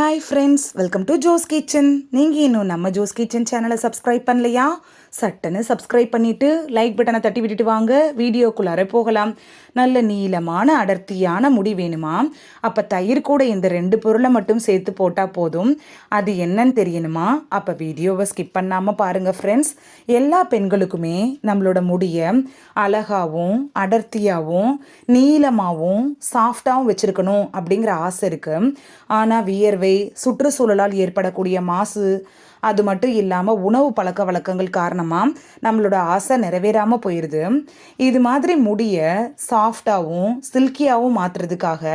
Hi friends welcome to Jo's kitchen நீங்கள் இன்னும் நம்ம ஜோஸ் கிச்சன் சேனலை சப்ஸ்கிரைப் பண்ணலையா? சட்டுன்னு சப்ஸ்கிரைப் பண்ணிவிட்டு லைக் பட்டனை தட்டி விட்டுட்டு வாங்க. வீடியோக்குள்ளார போகலாம். நல்ல நீளமான அடர்த்தியான முடி வேணுமா? அப்போ தயிர் கூட இந்த ரெண்டு பொருளை மட்டும் சேர்த்து போட்டால் போதும். அது என்னன்னு தெரியணுமா? அப்போ வீடியோவை ஸ்கிப் பண்ணாமல் பாருங்கள் ஃப்ரெண்ட்ஸ் எல்லா பெண்களுக்குமே நம்மளோட முடியை அழகாகவும் அடர்த்தியாகவும் நீளமாகவும் சாஃப்டாகவும் வச்சுருக்கணும் அப்படிங்கிற ஆசை இருக்குது ஆனால் வியர்வை சுற்றுச்சூழலால் ஏற்படக்கூடிய மாசு அது மட்டும் இல்லாமல் உணவு பழக்க வழக்கங்கள் காரணமாக நம்மளோட ஆசை நிறைவேறாமல் போயிடுது இது மாதிரி முடியை சாஃப்டாகவும் சில்கியாகவும் மாற்றுறதுக்காக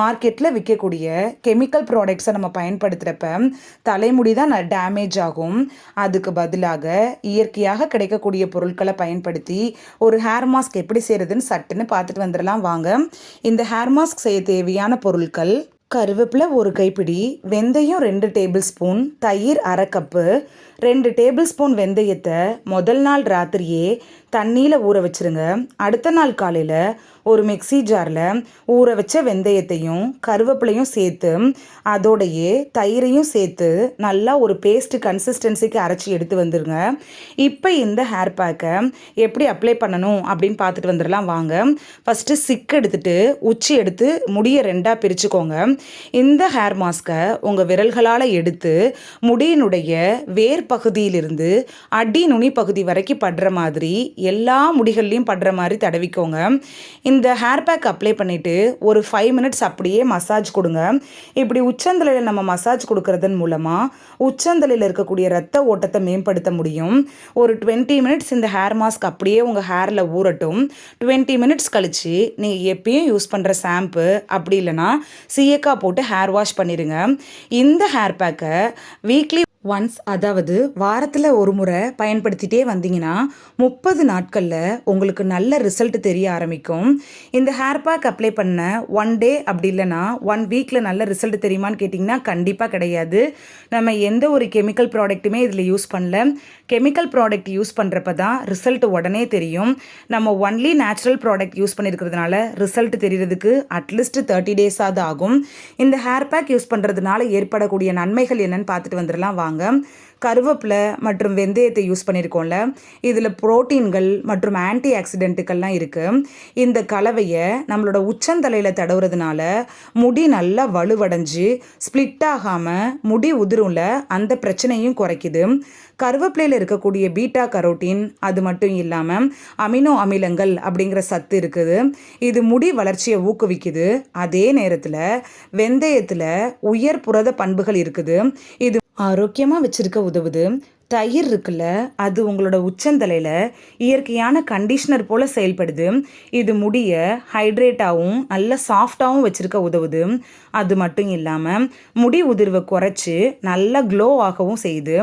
மார்க்கெட்டில் விற்கக்கூடிய கெமிக்கல் ப்ராடக்ட்ஸை நம்ம பயன்படுத்துகிறப்ப தலைமுடி தான் டேமேஜ் ஆகும். அதுக்கு பதிலாக இயற்கையாக கிடைக்கக்கூடிய பொருட்களை பயன்படுத்தி ஒரு ஹேர் மாஸ்க் எப்படி செய்கிறதுன்னு சட்டுன்னு பார்த்துட்டு வந்துடலாம் வாங்க. இந்த ஹேர் மாஸ்க் செய்ய தேவையான பொருட்கள் கருவேப்பிலை ஒரு கைப்பிடி வெந்தயம் ரெண்டு டேபிள் ஸ்பூன் தயிர் அரை கப்பு ரெண்டு டேபிள் ஸ்பூன் வெந்தயத்தை முதல் நாள் ராத்திரியே தண்ணியில் ஊற வச்சுருங்க. அடுத்த நாள் காலையில் ஒரு மிக்சி ஜாரில் ஊற வச்ச வெந்தயத்தையும் கருவேப்பிலையும் சேர்த்து அதோடையே தயிரையும் சேர்த்து நல்லா ஒரு பேஸ்ட் கன்சிஸ்டன்சிக்கு அரைச்சி எடுத்து வந்துடுங்க இப்போ இந்த ஹேர் பேக்கை எப்படி அப்ளை பண்ணணும் அப்படின்னு பார்த்துட்டு வந்துடலாம். வாங்க. ஃபஸ்ட்டு சிக் எடுத்துட்டு உச்சி எடுத்து முடியை ரெண்டாக பிரிச்சுக்கோங்க. இந்த ஹேர் மாஸ்கை உங்கள் விரல்களால் எடுத்து முடியினுடைய வேர் பகுதியிலிருந்து அடி நுனி பகுதி வரைக்கும் படுற மாதிரி எல்லா முடிகள்லையும் படுற மாதிரி தடவிக்கோங்க. இந்த ஹேர் பேக் அப்ளை பண்ணிவிட்டு ஒரு ஃபைவ் மினிட்ஸ் அப்படியே மசாஜ் கொடுங்க. இப்படி உச்சந்தலையில் நம்ம மசாஜ் கொடுக்கறதன் மூலமாக உச்சந்தலையில் இருக்கக்கூடிய ரத்த ஓட்டத்தை மேம்படுத்த முடியும். ஒரு டுவெண்ட்டி மினிட்ஸ் இந்த ஹேர் மாஸ்க் அப்படியே உங்கள் ஹேரில் ஊறட்டும். டுவெண்ட்டி மினிட்ஸ் கழித்து நீங்கள் எப்பயும் யூஸ் பண்ணுற ஷாம்பு அப்படி இல்லைனா சீயக்காய் போட்டு ஹேர் வாஷ் பண்ணிடுங்க இந்த ஹேர் பேக்கை வீக்லி ஒன்ஸ் அதாவது வாரத்தில் ஒரு முறை பயன்படுத்திட்டே வந்தீங்கன்னா முப்பது நாட்களில் உங்களுக்கு நல்ல ரிசல்ட் தெரிய ஆரம்பிக்கும். இந்த ஹேர் பேக் அப்ளை பண்ண ஒன் டே அப்படி இல்லைன்னா ஒன் வீக்கில் நல்ல ரிசல்ட் தெரியுமான்னு கேட்டிங்கன்னா கண்டிப்பாக கிடையாது. நம்ம எந்த ஒரு கெமிக்கல் ப்ராடக்ட்டுமே இதில் யூஸ் பண்ணல. கெமிக்கல் ப்ராடக்ட் யூஸ் பண்ணுறப்ப தான் ரிசல்ட் உடனே தெரியும். நம்ம ஒன்லி நேச்சுரல் ப்ராடக்ட் யூஸ் பண்ணியிருக்கிறதுனால ரிசல்ட் தெரியறதுக்கு அட்லீஸ்ட் தேர்ட்டி டேஸாவது ஆகும். இந்த ஹேர் பேக் யூஸ் பண்ணுறதுனால ஏற்படக்கூடிய நன்மைகள் என்னன்னு பார்த்துட்டு வந்துடலாம். வாங்க கருவேப்பிலை மற்றும் வெந்தயத்தை யூஸ் பண்ணியிருக்கோம்ல இதில் புரோட்டீன்கள் மற்றும் ஆன்டி ஆக்சிடென்ட்டுகள்லாம் இருக்குது இந்த கலவையை நம்மளோட உச்சந்தலையில் தடவுறதுனால முடி நல்லா வலுவடைஞ்சு ஸ்ப்ளிட் ஆகாமல் முடி உதிரும்ல அந்த பிரச்சனையும் குறைக்குது. கருவேப்பிலையில் இருக்கக்கூடிய பீட்டா கரோட்டின் அது மட்டும் இல்லாமல் அமினோ அமிலங்கள் அப்படிங்கிற சத்து இருக்குது. இது முடி வளர்ச்சியை ஊக்குவிக்குது. அதே நேரத்தில் வெந்தயத்தில் உயர் புரத பண்புகள் இருக்குது. இது ஆரோக்கியமாக வச்சுருக்க உதவுது. தயிர் இருக்குல்ல அது உங்களோட உச்சந்தலையில் இயற்கையான கண்டிஷ்னர் போல் செயல்படுது. இது முடியை ஹைட்ரேட்டாகவும் நல்ல சாஃப்டாகவும் வச்சுருக்க உதவுது. அது மட்டும் இல்லாமல் முடி உதிர்வை குறைச்சி நல்ல க்ளோ ஆகவும் செய்யுது.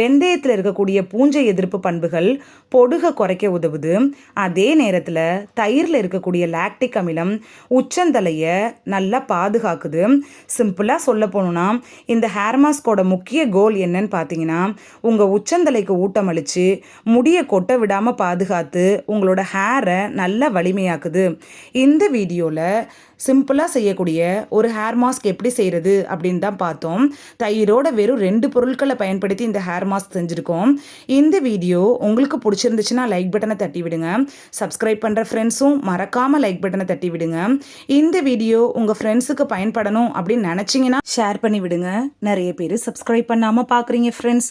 வெந்தயத்தில் இருக்கக்கூடிய பூஞ்சை எதிர்ப்பு பண்புகள் பொடுக குறைக்க உதவுது. அதே நேரத்தில் தயிரில் இருக்கக்கூடிய லாக்டிக் அமிலம் உச்சந்தலையை நல்லா பாதுகாக்குது. சிம்பிளாக சொல்ல போகணுன்னா இந்த ஹேர் மாஸ்கோட முக்கிய கோல் என்னன்னு பார்த்தீங்கன்னா உங்கள் உச்சந்தலைக்கு ஊட்டமளித்து முடியை கொட்ட விடாமல் பாதுகாத்து உங்களோட ஹேரை நல்லா வலிமையாக்குது. இந்த வீடியோவில் சிம்பிளாக செய்யக்கூடிய ஒரு ஹேர் மாஸ்க் எப்படி செய்கிறது அப்படின்னு தான் பார்த்தோம். தயிரோட வெறும் ரெண்டு பொருட்களை பயன்படுத்தி இந்த ஹேர் மாஸ்க் செஞ்சுருக்கோம். இந்த வீடியோ உங்களுக்கு பிடிச்சிருந்துச்சுன்னா லைக் பட்டனை தட்டி விடுங்க. சப்ஸ்கிரைப் பண்ணுற ஃப்ரெண்ட்ஸும் மறக்காமல் லைக் பட்டனை தட்டி விடுங்க. இந்த வீடியோ உங்கள் ஃப்ரெண்ட்ஸுக்கு பயன்படணும் அப்படின்னு நினச்சிங்கன்னா ஷேர் பண்ணி விடுங்க. நிறைய பேர் சப்ஸ்கிரைப் பண்ணாமல் பார்க்குறீங்க ஃப்ரெண்ட்ஸ்